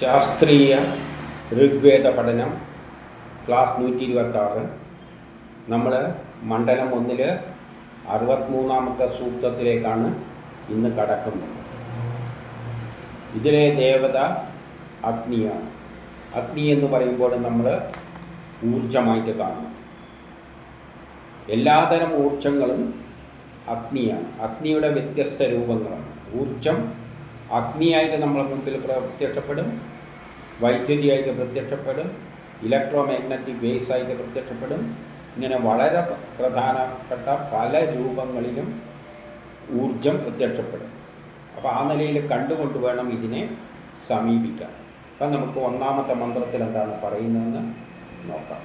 ശാസ്ത്രീയ ഋഗ്വേദ പഠനം ക്ലാസ് നൂറ്റി ഇരുപത്തി ആറ് നമ്മൾ മണ്ഡലം ഒന്നിൽ അറുപത്തിമൂന്നാമത്തെ സൂക്തത്തിലേക്കാണ് ഇന്ന് കടക്കുന്നത്. ഇതിലെ ദേവത അഗ്നിയാണ്. അഗ്നി എന്ന് പറയുമ്പോൾ നമ്മൾ ഊർജമായിട്ട് കാണുന്നു. എല്ലാതരം ഊർജങ്ങളും അഗ്നിയാണ്. അഗ്നിയുടെ വ്യത്യസ്ത രൂപങ്ങളാണ്. ഊർജം അഗ്നിയായിട്ട് നമ്മളെ മുമ്പിൽ പ്രത്യക്ഷപ്പെടും. വൈദ്യുതിയായിട്ട് പ്രത്യക്ഷപ്പെടും. ഇലക്ട്രോ മാഗ്നറ്റിക് വേസ് ആയിട്ട് പ്രത്യക്ഷപ്പെടും. ഇങ്ങനെ വളരെ പ്രധാനപ്പെട്ട പല രൂപങ്ങളിലും ഊർജം പ്രത്യക്ഷപ്പെടും. അപ്പോൾ ആ നിലയിൽ കണ്ടുകൊണ്ട് വേണം ഇതിനെ സമീപിക്കാൻ. അപ്പം നമുക്ക് ഒന്നാമത്തെ മന്ത്രത്തിൽ എന്താണ് പറയുന്നതെന്ന് നോക്കാം.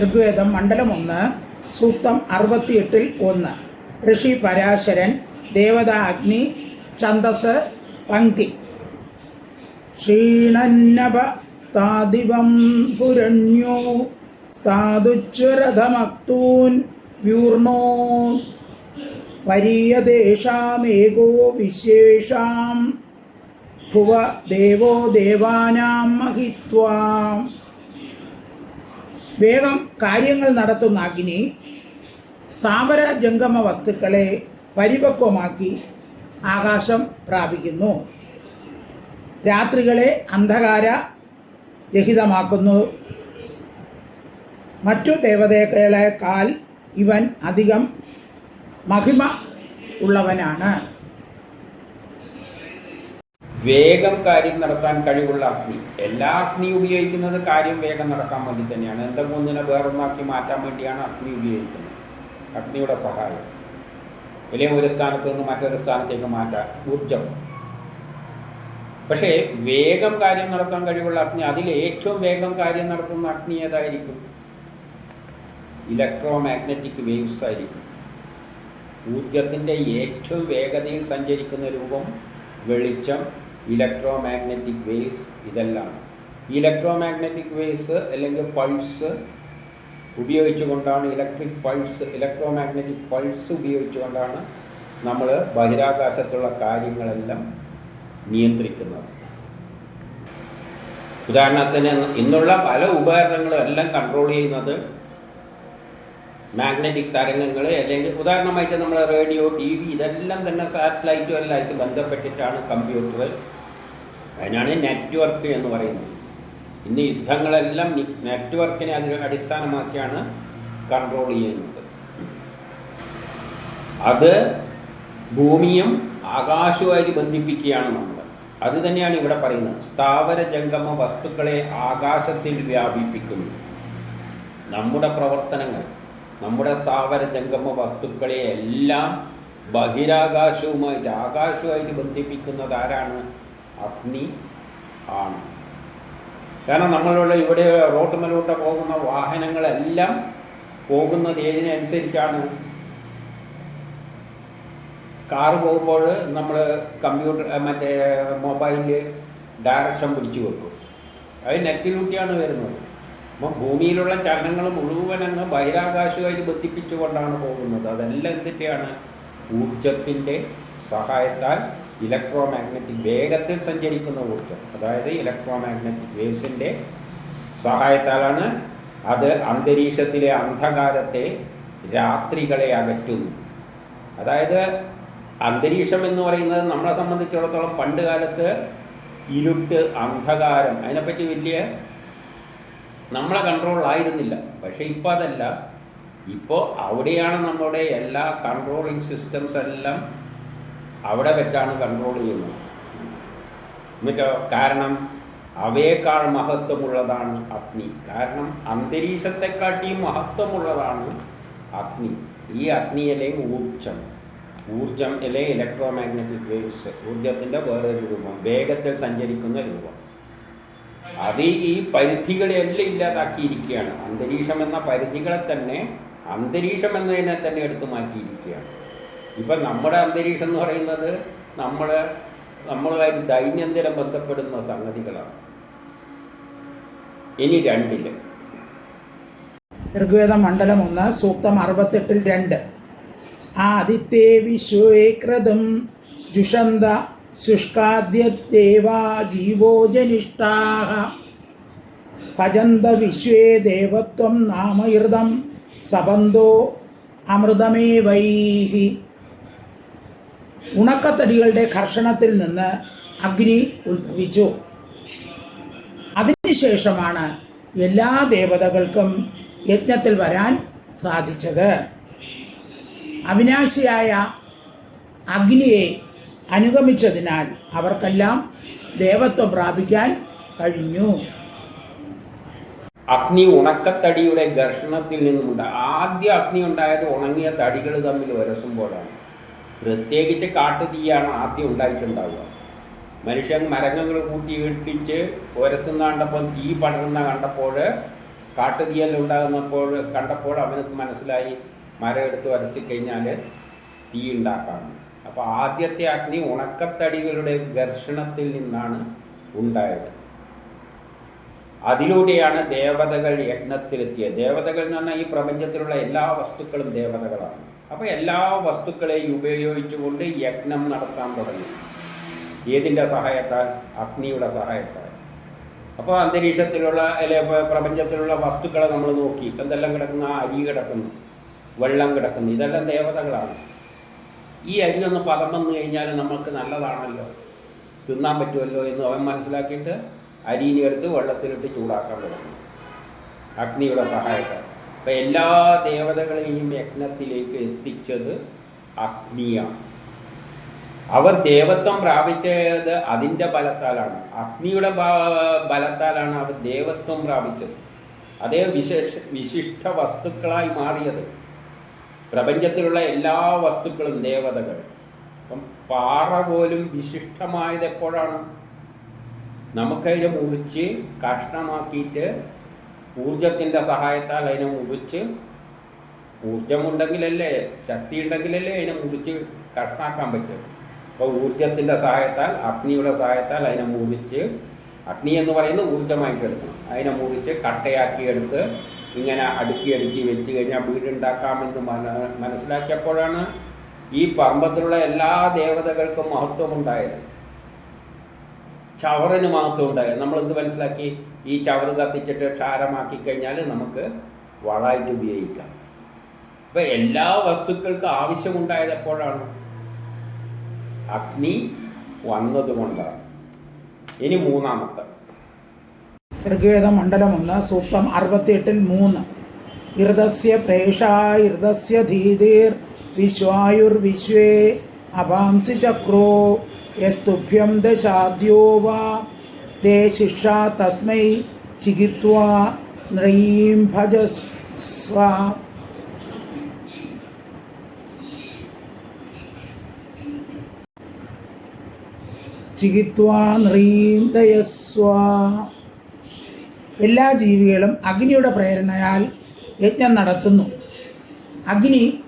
ഋഗ്വേദം മണ്ഡലം ഒന്ന് സൂക്തം അറുപത്തിയെട്ടിൽ ഒന്ന്. ഋഷി പരാശരൻ ദേവത അഗ്നി ഛന്ദസ് പങ്ക്തി ക്ഷീണന്നപ സ്ഥാദിവം പുരണ്യോ സ്ഥാതുച്വരഥമക്തൂൻ വ്യൂർണോ. പരീയദേശാമേകോ വിശേഷാം ഭുവ ദേവോ ദേവാനാം മഹിത്വാം. വേഗം കാര്യങ്ങൾ നടത്തുന്ന അഗ്നി സ്ഥാവര ജംഗമ വസ്തുക്കളെ പരിപക്വമാക്കി ആകാശം പ്രാപിക്കുന്നു. രാത്രികളെ അന്ധകാര രഹിതമാക്കുന്നു. മറ്റു ദേവതകളെക്കാൾ ഇവൻ അധികം മഹിമ ഉള്ളവനാണ്. വേഗം കാര്യം നടത്താൻ കഴിവുള്ള അഗ്നി. എല്ലാ അഗ്നി ഉപയോഗിക്കുന്നത് കാര്യം വേഗം നടക്കാൻ വേണ്ടി തന്നെയാണ്. എന്തെങ്കിലും ഒന്നിനെ വേറൊന്നാക്കി മാറ്റാൻ വേണ്ടിയാണ് അഗ്നി ഉപയോഗിക്കുന്നത്. അഗ്നിയുടെ സഹായം. അല്ലെങ്കിൽ ഒരു സ്ഥാനത്ത് നിന്ന് മറ്റൊരു സ്ഥാനത്തേക്ക് മാറ്റാൻ ഊർജം പക്ഷേ വേഗം കാര്യം നടത്താൻ കഴിവുള്ള അഗ്നി അതിൽ ഏറ്റവും വേഗം കാര്യം നടത്തുന്ന അഗ്നി ഏതായിരിക്കും? ഇലക്ട്രോ മാഗ്നറ്റിക് വേവ്സ് ആയിരിക്കും. ഊർജത്തിന്റെ ഏറ്റവും വേഗതയിൽ സഞ്ചരിക്കുന്ന രൂപം വെളിച്ചം ഇലക്ട്രോ മാഗ്നറ്റിക് വേവ്സ് ഇതെല്ലാം. ഇലക്ട്രോ മാഗ്നറ്റിക് വേവ്സ് അല്ലെങ്കിൽ പൾസ് ഉപയോഗിച്ചുകൊണ്ടാണ് electric pulse electromagnetic pulse ഉപയോഗിച്ചുകൊണ്ടാണ് നമ്മൾ ബഹിരാകാശത്തുള്ള കാര്യങ്ങളെല്ലാം നിയന്ത്രിക്കുന്നത്. ഉദാഹരണത്തിന് ഇന്നുള്ള പല ഉപകരണങ്ങളും എല്ലാം കൺട്രോൾ ചെയ്യുന്നത് മാഗ്നറ്റിക് തരംഗങ്ങൾ അല്ലെങ്കിൽ ഉദാഹരണമായിട്ട് നമ്മൾ റേഡിയോ ടി വി ഇതെല്ലാം തന്നെ സാറ്റലൈറ്റും ബന്ധപ്പെട്ടിട്ടാണ് കമ്പ്യൂട്ടറുകൾ അതിനാണ് നെറ്റ്വർക്ക് എന്ന് പറയുന്നത്. ഇന്ന് യുദ്ധങ്ങളെല്ലാം നെറ്റ്വർക്കിനെ അതിന് അടിസ്ഥാനമാക്കിയാണ് കൺട്രോൾ ചെയ്യുന്നത്. അത് ഭൂമിയും ആകാശവുമായി ബന്ധിപ്പിക്കുകയാണ് നമ്മൾ. അത് തന്നെയാണ് ഇവിടെ പറയുന്നത്. സ്ഥാവര ജംഗമ വസ്തുക്കളെ ആകാശത്തിൽ വ്യാപിപ്പിക്കുന്നു. നമ്മുടെ പ്രവർത്തനങ്ങൾ നമ്മുടെ സ്ഥാവര ജംഗമ വസ്തുക്കളെ എല്ലാം ബഹിരാകാശവുമായിട്ട് ആകാശവുമായിട്ട് ബന്ധിപ്പിക്കുന്നത് ആരാണ്? അഗ്നി ആണ്. കാരണം നമ്മളുള്ള ഇവിടെ റോട്ടുമലോട്ട് പോകുന്ന വാഹനങ്ങളെല്ലാം പോകുന്നത് ഏതിനനുസരിച്ചാണ്? കാറ് പോകുമ്പോൾ നമ്മൾ കമ്പ്യൂട്ടർ മറ്റേ മൊബൈലിൽ ഡയറക്ഷൻ പിടിച്ചു വെക്കും. അത് നെറ്റിലൂട്ടിയാണ് വരുന്നത്. അപ്പം ഭൂമിയിലുള്ള ചലനങ്ങൾ മുഴുവൻ അങ്ങ് ബഹിരാകാശവുമായിട്ട് ബന്ധിപ്പിച്ചുകൊണ്ടാണ് പോകുന്നത്. അതെല്ലാം എന്തിന്റെയാണ് ഊർജത്തിന്റെ സഹായത്താൽ ഇലക്ട്രോ മാഗ്നറ്റിക് വേഗത്തിൽ സഞ്ചരിക്കുന്ന ഊർജം അതായത് ഇലക്ട്രോ മാഗ്നറ്റിക് വേവ്സിന്റെ സഹായത്താലാണ് അത് അന്തരീക്ഷത്തിലെ അന്ധകാരത്തെ രാത്രികളെ അകറ്റുന്നു. അതായത് അന്തരീക്ഷം എന്ന് പറയുന്നത് നമ്മളെ സംബന്ധിച്ചിടത്തോളം പണ്ട് കാലത്ത് ഇരുട്ട് അന്ധകാരം അതിനെപ്പറ്റി വലിയ നമ്മളെ കൺട്രോളിലായിരുന്നില്ല. പക്ഷേ ഇപ്പോൾ അതല്ല. ഇപ്പോൾ അവിടെയാണ് നമ്മുടെ എല്ലാ കൺട്രോളിങ് സിസ്റ്റംസ് എല്ലാം അവിടെ വെച്ചാണ് കൺട്രോൾ ചെയ്യുന്നത്. എന്നിട്ടോ കാരണം അവയേക്കാൾ മഹത്വമുള്ളതാണ് അഗ്നി. കാരണം അന്തരീക്ഷത്തെക്കാട്ടിയും മഹത്വമുള്ളതാണ് അഗ്നി. ഈ അഗ്നിയിലെ ഊർജം ഊർജം അല്ലെ ഇലക്ട്രോ മാഗ്നറ്റിക് വേവ്സ് ഊർജത്തിന്റെ വേറൊരു രൂപം വേഗത്തിൽ സഞ്ചരിക്കുന്ന രൂപം. അത് ഈ പരിധികളെല്ലാം ഇല്ലാതാക്കിയിരിക്കുകയാണ്. അന്തരീക്ഷം എന്ന പരിധികളെ തന്നെ അന്തരീക്ഷം എന്നതിനെ തന്നെ എടുത്തു മാറ്റിയിരിക്കുകയാണ്. ഇപ്പം നമ്മുടെ അന്തരീക്ഷം എന്ന് പറയുന്നത് നമ്മൾ നമ്മളുമായിട്ട് ദൈനംദിനം ബന്ധപ്പെടുന്ന സംഗതികളാണ്. ഇനി രണ്ടിൽ. ഋഗ്വേദ മണ്ഡലം ഒന്ന് സൂക്തം അറുപത്തെട്ടിൽ രണ്ട്. ആദിത്യേ വിശ്വേ ക്രതും ജുഷന്ത ശുഷ്കാദ്യദേവാ ജീവോ ജനിഷ്ഠാः ഭജന്ത വിശ്വേ ദേവത്വം നാമഹൃതം സബന്ധോ അമൃതമേവൈഹി. ഉണക്കത്തടികളുടെ കർഷണത്തിൽ നിന്ന് അഗ്നി ഉത്ഭവിച്ചു. അതിനുശേഷമാണ് എല്ലാ ദേവതകൾക്കും യജ്ഞത്തിൽ വരാൻ സാധിച്ചത്. അവിനാശിയായ അഗ്നിയെ അനുഗമിച്ചതിനാൽ അവർക്കെല്ലാം ദേവത്വം പ്രാപിക്കാൻ കഴിഞ്ഞു. അഗ്നി ഉണക്കത്തടിയുടെ ഘർഷണത്തിൽ നിന്നുമുണ്ട്. ആദ്യ അഗ്നി ഉണ്ടായത് ഉണങ്ങിയ തടികൾ തമ്മിൽ ഉരസുമ്പോഴാണ് പ്രത്യേകിച്ച് കാട്ടുതീയാണ് ആദ്യം ഉണ്ടായിട്ടുണ്ടാവുക. മനുഷ്യൻ മരങ്ങൾ കൂട്ടി ഇട്ടിച്ച് ഒരസുന്ന കണ്ടപ്പോൾ തീ പടരുന്ന കണ്ടപ്പോൾ കാട്ടുതീയെല്ലാം ഉണ്ടാകുന്നപ്പോൾ കണ്ടപ്പോൾ അവനക്ക് മനസ്സിലായി മരം എടുത്ത് വരച്ചിക്കഴിഞ്ഞാൽ തീ ഉണ്ടാക്കാം. അപ്പോൾ ആദ്യത്തെ അഗ്നി ഉണക്കത്തടികളുടെ ഘർഷണത്തിൽ നിന്നാണ് ഉണ്ടായത്. അതിലൂടെയാണ് ദേവതകൾ യജ്ഞത്തിലെത്തിയത്. ദേവതകൾ എന്ന് പറഞ്ഞാൽ ഈ പ്രപഞ്ചത്തിലുള്ള എല്ലാ വസ്തുക്കളും ദേവതകളാണ്. അപ്പോൾ എല്ലാ വസ്തുക്കളെയും ഉപയോഗിച്ചുകൊണ്ട് യജ്ഞം നടത്താൻ തുടങ്ങി. ഏതിന്റെ സഹായത്താൽ? അഗ്നിയുടെ സഹായത്താൽ. അപ്പോൾ അന്തരീക്ഷത്തിലുള്ള അല്ലെ പ്രപഞ്ചത്തിലുള്ള വസ്തുക്കളെ നമ്മൾ നോക്കി. എന്തെല്ലാം കിടക്കുന്ന? അരി കിടക്കുന്നു വെള്ളം കിടക്കുന്നു. ഇതെല്ലാം ദേവതകളാണ്. ഈ അരി ഒന്ന് പദം വന്നു കഴിഞ്ഞാൽ നമുക്ക് നല്ലതാണല്ലോ. തിന്നാൻ പറ്റുമല്ലോ എന്ന് അവൻ മനസ്സിലാക്കിയിട്ട് അരിയിനെടുത്ത് വെള്ളത്തിലിട്ട് ചൂടാക്കാൻ തുടങ്ങി. അഗ്നിയുടെ സഹായത്താൽ. അപ്പം എല്ലാ ദേവതകളെയും യജ്ഞത്തിലേക്ക് എത്തിച്ചത് അഗ്നിയാണ്. അവർ ദേവത്വം പ്രാപിച്ചത് അതിന്റെ ബലത്താലാണ്. അഗ്നിയുടെ ബലത്താലാണ് അവർ ദേവത്വം പ്രാപിച്ചത്. അതേ വിശേഷ വിശിഷ്ട വസ്തുക്കളായി മാറിയത്. പ്രപഞ്ചത്തിലുള്ള എല്ലാ വസ്തുക്കളും ദേവതകൾ. അപ്പം പാറ പോലും വിശിഷ്ടമായത് എപ്പോഴാണ്? നമുക്കതിനെ മുറിച്ച് കഷ്ണമാക്കിയിട്ട് ഊർജത്തിന്റെ സഹായത്താൽ അതിനെ മുറിച്ച് ഊർജമുണ്ടെങ്കിലല്ലേ ശക്തി ഉണ്ടെങ്കിലല്ലേ അതിനെ മുറിച്ച് കഷ്ണാക്കാൻ പറ്റും. അപ്പോൾ ഊർജത്തിന്റെ സഹായത്താൽ അഗ്നിയുടെ സഹായത്താൽ അതിനെ മുറിച്ച് അഗ്നി എന്ന് പറയുന്നത് ഊർജമായിട്ട് എടുക്കണം അതിനെ മുറിച്ച് കട്ടയാക്കി എടുത്ത് ഇങ്ങനെ അടുക്കി അടുക്കി വെച്ച് കഴിഞ്ഞാൽ വീടുണ്ടാക്കാമെന്ന് മന മനസ്സിലാക്കിയപ്പോഴാണ് ഈ പറമ്പത്തിലുള്ള എല്ലാ ദേവതകൾക്കും മഹത്വമുണ്ടായത്. ചവറിന് മഹത്വം ഉണ്ടായത് നമ്മളെന്ത് മനസ്സിലാക്കി? ഈ ചവറ് കത്തിച്ചിട്ട് ക്ഷാരമാക്കി കഴിഞ്ഞാൽ നമുക്ക് വളമായിട്ട് ഉപയോഗിക്കാം. അപ്പം എല്ലാ വസ്തുക്കൾക്കും ആവശ്യമുണ്ടായത് എപ്പോഴാണ് അഗ്നി വന്നതുകൊണ്ടാണ്. ഇനി മൂന്നാമത്തെ. ഋഗ്വേദ മണ്ഡലം ഒന്ന് സൂക്തം അറുപത്തിയെട്ടിൽ മൂന്ന്. ഇർദസ്യ പ്രേഷായ ധീതിർ വിശ്വായുർ വിശ്വേ അപാംസി ചക്രോ യസ്തുഭ്യം ദശാദ്യോ വാ ശിക്ഷ തസ്മൈ ചികിത്വാ नृयीं ഭജസ്വ ചികിത്വാ നൃയീം ദയസ്വ എല്ലാ ജീവികളും അഗ്നിയുടെ പ്രേരണയാൽ യജ്ഞം നടത്തുന്നു. അഗ്നി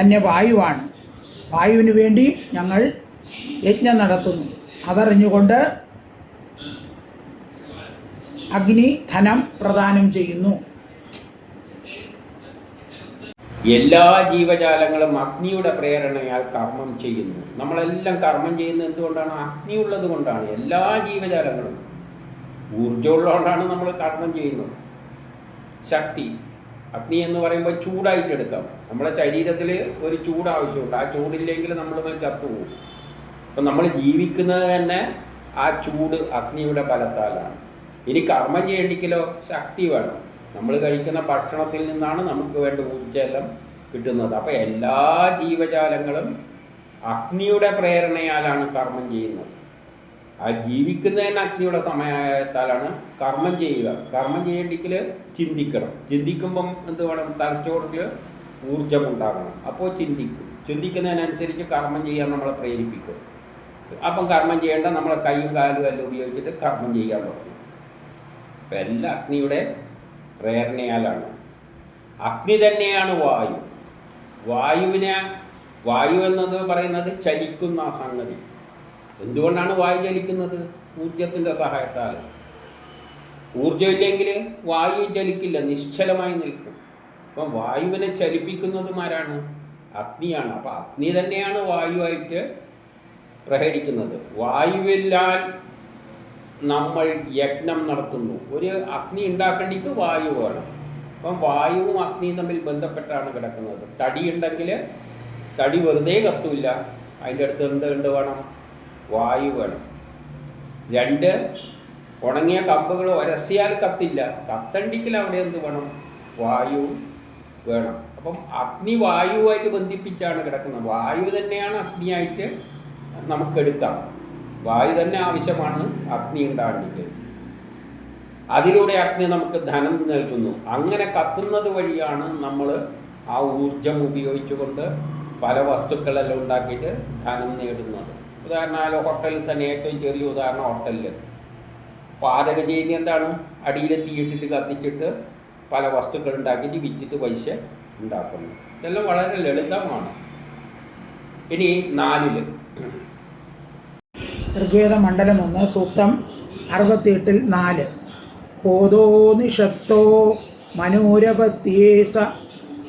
തന്നെ വായുവാണ്. വായുവിന് വേണ്ടി ഞങ്ങൾ യജ്ഞം നടത്തുന്നു. അതറിഞ്ഞുകൊണ്ട് അഗ്നി ധനം പ്രദാനം ചെയ്യുന്നു. എല്ലാ ജീവജാലങ്ങളും അഗ്നിയുടെ പ്രേരണയാൽ കർമ്മം ചെയ്യുന്നു. നമ്മളെല്ലാം കർമ്മം ചെയ്യുന്നത് എന്തുകൊണ്ടാണ്? അഗ്നി ഉള്ളത് കൊണ്ടാണ്. എല്ലാ ജീവജാലങ്ങളും. ഊർജമുള്ളതുകൊണ്ടാണ് നമ്മൾ കർമ്മം ചെയ്യുന്നത്. ശക്തി. അഗ്നി എന്ന് പറയുമ്പോൾ ചൂടായിട്ട് എടുക്കാം. നമ്മുടെ ശരീരത്തിൽ ഒരു ചൂട് ആവശ്യമുണ്ട്. ആ ചൂടില്ലെങ്കിൽ നമ്മൾ ചത്തുപോകും അപ്പം നമ്മൾ ജീവിക്കുന്നത് തന്നെ ആ ചൂട് അഗ്നിയുടെ ബലത്താലാണ്. ഇനി കർമ്മം ചെയ്യണ്ടെങ്കിലോ ശക്തി വേണം. നമ്മൾ കഴിക്കുന്ന ഭക്ഷണത്തിൽ നിന്നാണ് നമുക്ക് വേണ്ട ഊർജമെല്ലാം കിട്ടുന്നത്. അപ്പോൾ എല്ലാ ജീവജാലങ്ങളും അഗ്നിയുടെ പ്രേരണയാലാണ് കർമ്മം ചെയ്യുന്നത്. ആ ജീവിക്കുന്നതിന് അഗ്നിയുടെ സമയത്താലാണ് കർമ്മം ചെയ്യുക. കർമ്മം ചെയ്യണ്ടെങ്കിൽ ചിന്തിക്കണം. ചിന്തിക്കുമ്പം എന്ത് വേണം? തലച്ചോറിൽ ഊർജം ഉണ്ടാകണം. അപ്പോൾ ചിന്തിക്കും. ചിന്തിക്കുന്നതിനനുസരിച്ച് കർമ്മം ചെയ്യാൻ നമ്മളെ പ്രേരിപ്പിക്കും. അപ്പം കർമ്മം ചെയ്യേണ്ട നമ്മളെ കൈയും കാലും എല്ലാം ഉപയോഗിച്ചിട്ട് കർമ്മം ചെയ്യാൻ തുടങ്ങും. എല്ലാം അഗ്നിയുടെ പ്രേരണയാലാണ്. അഗ്നി തന്നെയാണ് വായു. വായുവിനെ വായു എന്നത് പറയുന്നത് ചലിക്കുന്ന ആ സംഗതി. എന്തുകൊണ്ടാണ് വായു ചലിക്കുന്നത്? ഊർജത്തിന്റെ സഹായത്താൽ. ഊർജമില്ലെങ്കിൽ വായു ചലിക്കില്ല നിശ്ചലമായി നിൽക്കും. അപ്പം വായുവിനെ ചലിപ്പിക്കുന്നതും ആരാണ്? അഗ്നിയാണ്. അപ്പം അഗ്നി തന്നെയാണ് വായുവായിട്ട് പ്രഹരിക്കുന്നത്. വായുവില്ലാൽ നമ്മൾ യജ്ഞം നടത്തുന്നു. ഒരു അഗ്നി ഉണ്ടാക്കേണ്ടിക്ക് വായു വേണം. അപ്പം വായുവും അഗ്നിയും തമ്മിൽ ബന്ധപ്പെട്ടാണ് കിടക്കുന്നത്. തടി ഉണ്ടെങ്കിൽ തടി വെറുതെ കത്തൂല്ല. അതിന്റെ അടുത്ത് എന്ത് കണ്ട് വേണം? വായു വേണം. രണ്ട് ഉണങ്ങിയ കമ്പുകൾ ഒരസിയാൽ കത്തില്ല. കത്തണ്ടിക്കൽ അവിടെ എന്ത് വേണം? വായു വേണം. അപ്പം അഗ്നി വായുവായിട്ട് ബന്ധിപ്പിച്ചാണ് കിടക്കുന്നത്. വായു തന്നെയാണ് അഗ്നിയായിട്ട് നമുക്കെടുക്കാം വായു തന്നെ ആവശ്യമാണ് അഗ്നി ഉണ്ടാകുന്നത് അതിലൂടെ അഗ്നി നമുക്ക് ധനം നൽകുന്നു. അങ്ങനെ കത്തുന്നത് വഴിയാണ് നമ്മൾ ആ ഊർജം ഉപയോഗിച്ചുകൊണ്ട് പല വസ്തുക്കളെല്ലാം ഉണ്ടാക്കിയിട്ട് ധനം നേടുന്നത്. ഉദാഹരണം ഹോട്ടലിൽ തന്നെ ഏറ്റവും ചെറിയ ഉദാഹരണം ഹോട്ടലിൽ പാചകം ചെയ്യുന്ന എന്താണ്? അടിയിൽ തീയിട്ടിട്ട് കത്തിച്ചിട്ട് പല വസ്തുക്കൾ ഉണ്ടാക്കിയിട്ട് വിറ്റിട്ട് പൈസ ഉണ്ടാക്കുന്നു. ഇതെല്ലാം വളരെ ലളിതമാണ്. ഇനി നാലിൽ. ഋഗ്വേദ മണ്ഡലം ഒന്ന് സൂക്തം അറുപത്തിയെട്ടിൽ നാല്. ഓതോ നിഷത്തോ മനോരപത്യേസ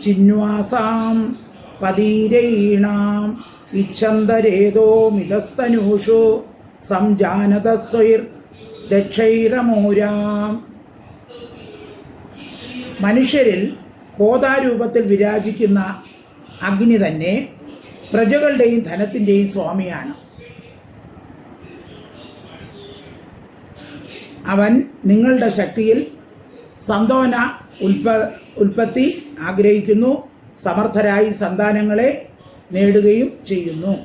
ചിന്വാസാം പതീരയീണാം ഇച്ഛന്തരേതോ മിതസ്തനൂഷു സംജാനതസ്വൈർ ദക്ഷൈരമൂരാം. മനുഷ്യരിൽ കോതാരൂപത്തിൽ വിരാജിക്കുന്ന അഗ്നി തന്നെ പ്രജകളുടെയും ധനത്തിന്റെയും സ്വാമിയാണ്. അവൻ നിങ്ങളുടെ ശക്തിയിൽ സന്തോന ഉൽപ ഉൽപ്പത്തി ആഗ്രഹിക്കുന്നു. സമർത്ഥരായി സന്താനങ്ങളെ നേടുകയും ചെയ്യുന്നു.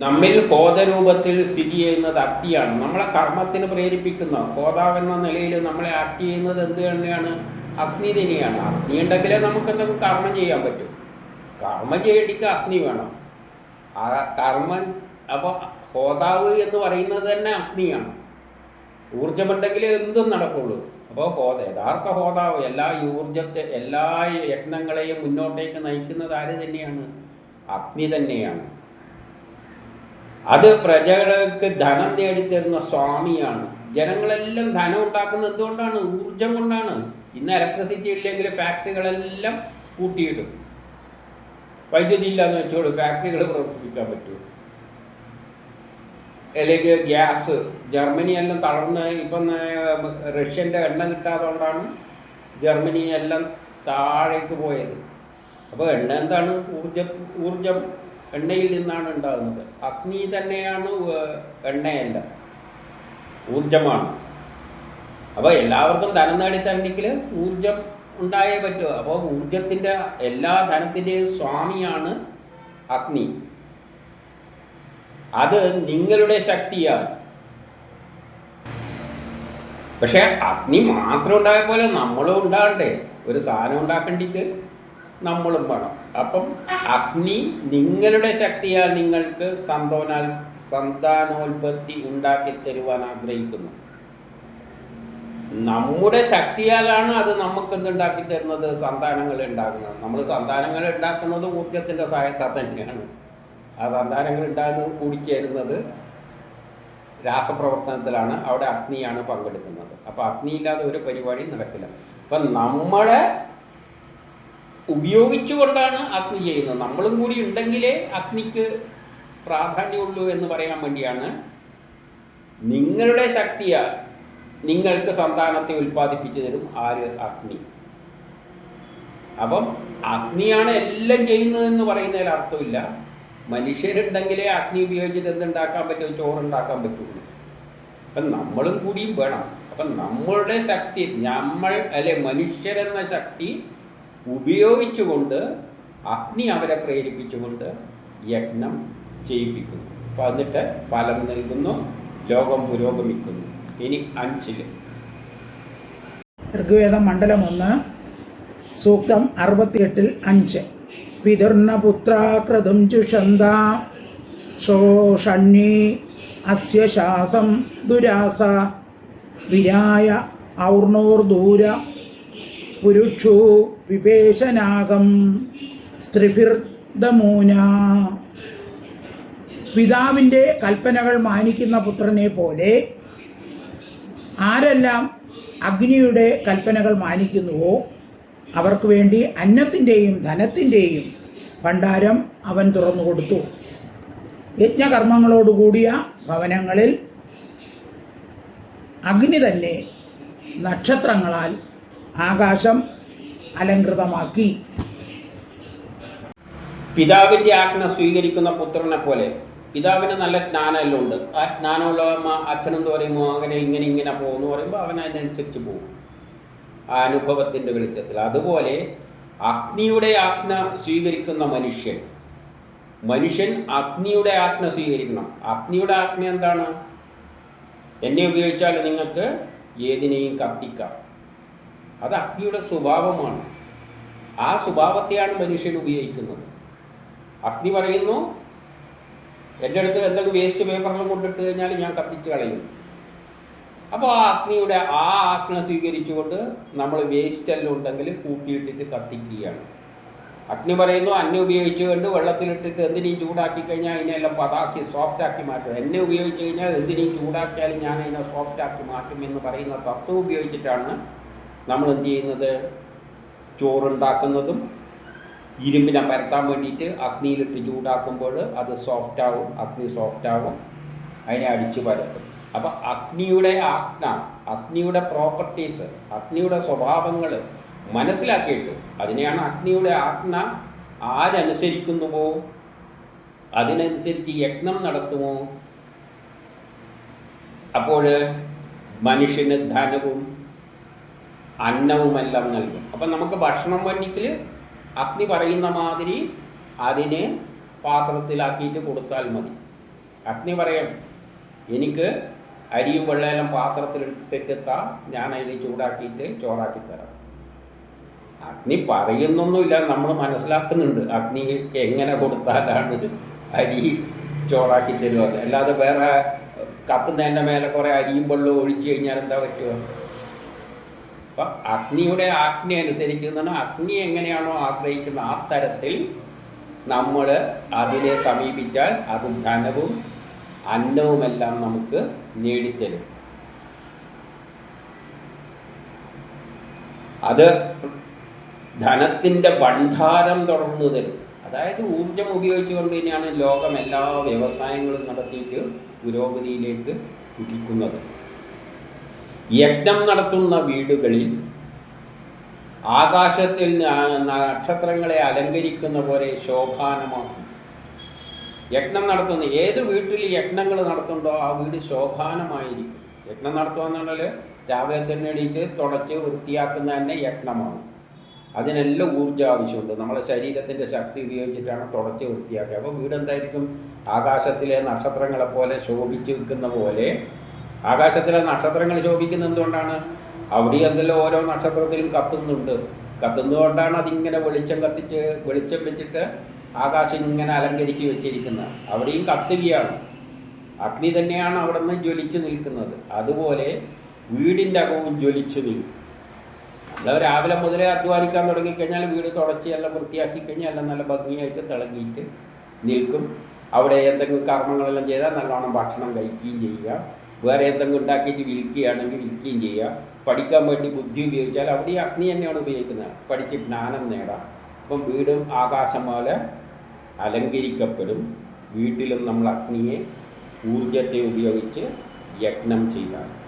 നമ്മിൽ ഹോതരൂപത്തിൽ സ്ഥിതി ചെയ്യുന്നത് അക്തിയാണ് നമ്മളെ കർമ്മത്തിന് പ്രേരിപ്പിക്കുന്ന ഹോതാവെന്ന നിലയിൽ നമ്മളെ ആക്ട് ചെയ്യുന്നത് എന്ത് തന്നെയാണ്? അഗ്നി തന്നെയാണ് അഗ്നി ഉണ്ടെങ്കിലേ നമുക്ക് എന്തെങ്കിലും കർമ്മം ചെയ്യാൻ പറ്റും. കർമ്മം ചെയ്യടിക്ക് അഗ്നി വേണം. ആ കർമ്മം അപ്പോൾ ഹോതാവ് എന്ന് പറയുന്നത് തന്നെ അഗ്നിയാണ്. ഊർജമുണ്ടെങ്കിലേ എന്തും നടക്കുള്ളൂ. അപ്പോൾ ഹോത യഥാർത്ഥ ഹോതാവ് എല്ലാ ഊർജത്തെ എല്ലാ യജ്ഞങ്ങളെയും മുന്നോട്ടേക്ക് നയിക്കുന്നത് ആര് തന്നെയാണ്? അഗ്നി തന്നെയാണ്. അത് പ്രജകൾക്ക് ധനം നേടിത്തരുന്ന സ്വാമിയാണ്. ജനങ്ങളെല്ലാം ധനം ഉണ്ടാക്കുന്നത് എന്തുകൊണ്ടാണ്? ഊർജം കൊണ്ടാണ്. ഇന്ന് ഇലക്ട്രിസിറ്റി ഇല്ലെങ്കിൽ ഫാക്ടറികളെല്ലാം കൂട്ടിയിടും. വൈദ്യുതി ഇല്ലാന്ന് വെച്ചോളൂ ഫാക്ടറികൾ പ്രവർത്തിപ്പിക്കാൻ പറ്റൂ അല്ലെങ്കിൽ ഗ്യാസ്. ജർമ്മനി എല്ലാം തളർന്ന് ഇപ്പം റഷ്യന്റെ എണ്ണ കിട്ടാത്തതുകൊണ്ടാണ് ജർമ്മനി എല്ലാം താഴേക്ക് പോയത്. അപ്പോൾ എണ്ണ എന്താണ്? ഊർജ ഊർജം എണ്ണയിൽ നിന്നാണ് ഉണ്ടാകുന്നത്. അഗ്നി തന്നെയാണ് എണ്ണയല്ല ഊർജമാണ് അപ്പോൾ എല്ലാവർക്കും ധനം നേടിത്തണ്ടെങ്കിൽ ഊർജം ഉണ്ടായേ പറ്റൂ. അപ്പോൾ ഊർജത്തിന്റെ എല്ലാ ധനത്തിന്റെയും സ്വാമിയാണ് അഗ്നി. അത് നിങ്ങളുടെ ശക്തിയാണ്. പക്ഷെ അഗ്നി മാത്രം ഉണ്ടായ പോലെ നമ്മളും ഉണ്ടാകണ്ടേ? ഒരു സാധനം ഉണ്ടാക്കണ്ടിക്ക് നമ്മളും വേണം. അപ്പം അഗ്നി നിങ്ങളുടെ ശക്തിയാൽ നിങ്ങൾക്ക് സന്തോനാൽ സന്താനോൽപത്തി ഉണ്ടാക്കി തരുവാൻ ആഗ്രഹിക്കുന്നു. നമ്മുടെ ശക്തിയാലാണ് അത് നമുക്ക് എന്തുണ്ടാക്കി തരുന്നത്? സന്താനങ്ങൾ ഉണ്ടാക്കുന്നത്. നമ്മൾ സന്താനങ്ങൾ ഉണ്ടാക്കുന്നത് ഊർജത്തിന്റെ സഹായത്താൽ തന്നെയാണ്. ആ സന്താനങ്ങൾ ഉണ്ടാകുന്ന കൂടിച്ചേരുന്നത് രാസപ്രവർത്തനത്തിലാണ്. അവിടെ അഗ്നിയാണ് പങ്കെടുക്കുന്നത്. അപ്പോൾ അഗ്നിയില്ലാതെ ഒരു പരിപാടി നടക്കില്ല. അപ്പം നമ്മളെ ഉപയോഗിച്ചുകൊണ്ടാണ് അഗ്നി ചെയ്യുന്നത്. നമ്മളും കൂടി ഉണ്ടെങ്കിലേ അഗ്നിക്ക് പ്രാധാന്യമുള്ളൂ എന്ന് പറയാൻ വേണ്ടിയാണ് നിങ്ങളുടെ ശക്തിയാൽ നിങ്ങൾക്ക് സന്താനത്തെ ഉൽപ്പാദിപ്പിച്ചു തരും ആര്? അഗ്നി. അപ്പം അഗ്നിയാണ് എല്ലാം ചെയ്യുന്നതെന്ന് പറയുന്നതിൽ അർത്ഥമില്ല. മനുഷ്യരുണ്ടെങ്കിലേ അഗ്നി ഉപയോഗിച്ചിട്ട് എന്തുണ്ടാക്കാൻ പറ്റും? ചോറുണ്ടാക്കാൻ പറ്റുള്ളൂ. അപ്പം നമ്മളും കൂടിയും വേണം. അപ്പം നമ്മളുടെ ശക്തി നമ്മൾ അല്ലെ മനുഷ്യരെന്ന ശക്തി ഉപയോഗിച്ചുകൊണ്ട് അഗ്നി അവരെ പ്രേരിപ്പിച്ചുകൊണ്ട് യജ്ഞം ചെയ്യിപ്പിക്കുന്നു. അപ്പം എന്നിട്ട് ഫലം നൽകുന്നു ലോകം പുരോഗമിക്കുന്നു. ഇനി അഞ്ചിൽ. ഋഗ്വേദം മണ്ഡലം ഒന്ന് സൂക്തം അറുപത്തിയെട്ടിൽ അഞ്ച്. പിതൃർണപുത്രാകൃതം ചുഷന്ത. ശോഷണ്യേ അസ്യ ശാസം ദുരാസ. വിരായ ഔർണോർദൂര പുരുക്ഷു വിപേശനാകം സ്ത്രിഭിർദമൂന. പിതാവിന്റെ കൽപ്പനകൾ മാനിക്കുന്ന പുത്രനെ പോലെ ആരെല്ലാം അഗ്നിയുടെ കൽപ്പനകൾ മാനിക്കുന്നുവോ അവർക്ക് വേണ്ടി അന്നത്തിന്റെയും ധനത്തിന്റെയും ഭണ്ഡാരം അവൻ തുറന്നു കൊടുത്തു. യജ്ഞകർമ്മങ്ങളോടുകൂടിയ ഭവനങ്ങളിൽ അഗ്നി തന്നെ നക്ഷത്രങ്ങളാൽ ആകാശം അലങ്കൃതമാക്കി പിതാവിന്റെ ആജ്ഞ സ്വീകരിക്കുന്ന പുത്രനെ പോലെ പിതാവിന് നല്ല ജ്ഞാനമെല്ലാം ഉണ്ട്. ആ ജ്ഞാനമുള്ള അച്ഛനെന്ന് പറയുമ്പോൾ അങ്ങനെ ഇങ്ങനെ ഇങ്ങനെ പോകുമെന്ന് പറയുമ്പോൾ അവൻ അതിനനുസരിച്ച് പോകും. ആ അനുഭവത്തിന്റെ വെളിച്ചത്തിൽ. അതുപോലെ അഗ്നിയുടെ ആജ്ഞ സ്വീകരിക്കുന്ന മനുഷ്യൻ. മനുഷ്യൻ അഗ്നിയുടെ ആജ്ഞ സ്വീകരിക്കണം. അഗ്നിയുടെ ആജ്ഞ എന്താണ്? എന്നെ ഉപയോഗിച്ചാൽ നിങ്ങൾക്ക് ഏതിനെയും കത്തിക്കാം. അത് അഗ്നിയുടെ സ്വഭാവമാണ്. ആ സ്വഭാവത്തെയാണ് മനുഷ്യൻ ഉപയോഗിക്കുന്നത്. അഗ്നി പറയുന്നു എന്റെ അടുത്ത് എന്തെങ്കിലും വേസ്റ്റ് പേപ്പറിലും കൊണ്ടിട്ട് കഴിഞ്ഞാൽ ഞാൻ കത്തിച്ച് കളയും. അപ്പോൾ ആ അഗ്നിയുടെ ആ ആജ്ഞ സ്വീകരിച്ചുകൊണ്ട് നമ്മൾ വേസ്റ്റ് എല്ലാം ഉണ്ടെങ്കിൽ കൂട്ടിയിട്ടിട്ട് കത്തിക്കുകയാണ്. അഗ്നി പറയുന്നു അന്നെ ഉപയോഗിച്ചുകൊണ്ട് വെള്ളത്തിലിട്ടിട്ട് എന്തിനേയും ചൂടാക്കി കഴിഞ്ഞാൽ അതിനെല്ലാം പതാക്കി സോഫ്റ്റ് ആക്കി മാറ്റും. എന്നെ ഉപയോഗിച്ച് കഴിഞ്ഞാൽ എന്തിനേയും ചൂടാക്കിയാലും ഞാൻ അതിനെ സോഫ്റ്റ് ആക്കി മാറ്റും എന്ന് പറയുന്ന തത്വം ഉപയോഗിച്ചിട്ടാണ് നമ്മൾ എന്ത് ചെയ്യുന്നത്? ചോറുണ്ടാക്കുന്നതും ഇരുമ്പിനെ പരത്താൻ വേണ്ടിയിട്ട് അഗ്നിയിലിട്ട് ചൂടാക്കുമ്പോൾ അത് സോഫ്റ്റ് ആവും അഗ്നി സോഫ്റ്റ് ആവും അതിനെ അടിച്ചു പരത്തും. അപ്പോൾ അഗ്നിയുടെ ആജ്ഞ അഗ്നിയുടെ പ്രോപ്പർട്ടീസ് അഗ്നിയുടെ സ്വഭാവങ്ങൾ മനസ്സിലാക്കിയിട്ട് അതിനെയാണ് അഗ്നിയുടെ ആജ്ഞ ആരനുസരിക്കുന്നുവോ? അതിനനുസരിച്ച് യജ്ഞം നടത്തുമോ? അപ്പോൾ മനുഷ്യന് ധനവും അന്നവുമെല്ലാം നൽകും. അപ്പം നമുക്ക് ഭക്ഷണം വേണ്ടിക്കൽ അഗ്നി പറയുന്ന മാതിരി അതിനെ പാത്രത്തിലാക്കിയിട്ട് കൊടുത്താൽ മതി. അഗ്നി പറയാം എനിക്ക് അരിയും വെള്ളമെല്ലാം പാത്രത്തിലിട്ടിട്ട് ഞാൻ അതിന് ചൂടാക്കിയിട്ട് ചോറാക്കി തരാം അഗ്നി പറയുന്നൊന്നുമില്ല നമ്മൾ മനസ്സിലാക്കുന്നുണ്ട്. അഗ്നി എങ്ങനെ കൊടുത്താലാണ് അരി ചോറാക്കി തരുമെന്ന് അല്ലാതെ വേറെ കത്തുന്നതിന്റെ മേലെ കുറേ അരിയും വെള്ളവും ഒഴിച്ചു കഴിഞ്ഞാൽ എന്താ പറ്റുക? അപ്പം അഗ്നിയുടെ ആജ്ഞ അനുസരിച്ച് എന്നാണ് അഗ്നി എങ്ങനെയാണോ ആഗ്രഹിക്കുന്ന ആ തരത്തിൽ നമ്മൾ അതിനെ സമീപിച്ചാൽ അത് ധനവും അന്നവുമെല്ലാം നമുക്ക് നേടിത്തരും. അത് ധനത്തിന്റെ ഭണ്ഡാരം തുടർന്നു തരും. അതായത് ഊർജം ഉപയോഗിച്ചുകൊണ്ട് തന്നെയാണ് ലോകം എല്ലാ വ്യവസായങ്ങളും നടത്തിയിട്ട് പുരോഗതിയിലേക്ക് കുതിക്കുന്നത്. യജ്ഞം നടത്തുന്ന വീടുകളിൽ ആകാശത്തിൽ നക്ഷത്രങ്ങളെ അലങ്കരിക്കുന്ന പോലെ ശോഭാനമാക്കും. യജ്ഞം നടത്തുന്ന. ഏത് വീട്ടിൽ യജ്ഞങ്ങൾ നടത്തുന്നുണ്ടോ ആ വീട് ശോഭാനമായിരിക്കും. യജ്ഞം നടത്തുക എന്ന് പറഞ്ഞാൽ രാവിലെ തന്നെ എണീറ്റ് തുടച്ച് വൃത്തിയാക്കുന്ന തന്നെ യജ്ഞമാണ്. അതിനെല്ലാം ഊർജം ആവശ്യമുണ്ട്. നമ്മളെ ശരീരത്തിന്റെ ശക്തി ഉപയോഗിച്ചിട്ടാണ് തുടച്ച് വൃത്തിയാക്കുക. അപ്പോൾ വീട് എന്തായിരിക്കും? ആകാശത്തിലെ നക്ഷത്രങ്ങളെ പോലെ ശോഭിച്ച് നിൽക്കുന്ന പോലെ ആകാശത്തിലെ നക്ഷത്രങ്ങൾ ശോഭിക്കുന്നത് എന്തുകൊണ്ടാണ്? അവിടെ എന്തെല്ലാം ഓരോ നക്ഷത്രത്തിലും കത്തുന്നുണ്ട്. കത്തുന്നതുകൊണ്ടാണ് അതിങ്ങനെ വെളിച്ചം കത്തിച്ച് വെളിച്ചം വെച്ചിട്ട് ആകാശം ഇങ്ങനെ അലങ്കരിച്ച് വെച്ചിരിക്കുന്നത്. അവിടെയും കത്തുകയാണ് അഗ്നി തന്നെയാണ് അവിടെ നിന്ന് ജ്വലിച്ചു നിൽക്കുന്നത്. അതുപോലെ വീടിന്റെ അകവും ജ്വലിച്ചു നിൽക്കും. അല്ല രാവിലെ മുതലേ അധ്വാനിക്കാൻ തുടങ്ങിക്കഴിഞ്ഞാൽ വീട് തുടച്ച് എല്ലാം വൃത്തിയാക്കി കഴിഞ്ഞാൽ എല്ലാം നല്ല ഭംഗിയായിട്ട് തിളങ്ങിയിട്ട് നിൽക്കും. അവിടെ എന്തെങ്കിലും കർമ്മങ്ങളെല്ലാം ചെയ്താൽ നല്ലോണം ഭക്ഷണം കഴിക്കുകയും ചെയ്യുക. വേറെ എന്തെങ്കിലും ഉണ്ടാക്കിയിട്ട് വിൽക്കുകയാണെങ്കിൽ വിൽക്കുകയും ചെയ്യുക. പഠിക്കാൻ വേണ്ടി ബുദ്ധി ഉപയോഗിച്ചാൽ അവിടെ ഈ അഗ്നി തന്നെയാണ് ഉപയോഗിക്കുന്നത്. പഠിച്ച് ജ്ഞാനം നേടാം. അപ്പം വീടും ആകാശം പോലെ അലങ്കരിക്കപ്പെടും. വീട്ടിലും നമ്മൾ അഗ്നിയെ ഊർജത്തെ ഉപയോഗിച്ച് യജ്ഞം ചെയ്താൽ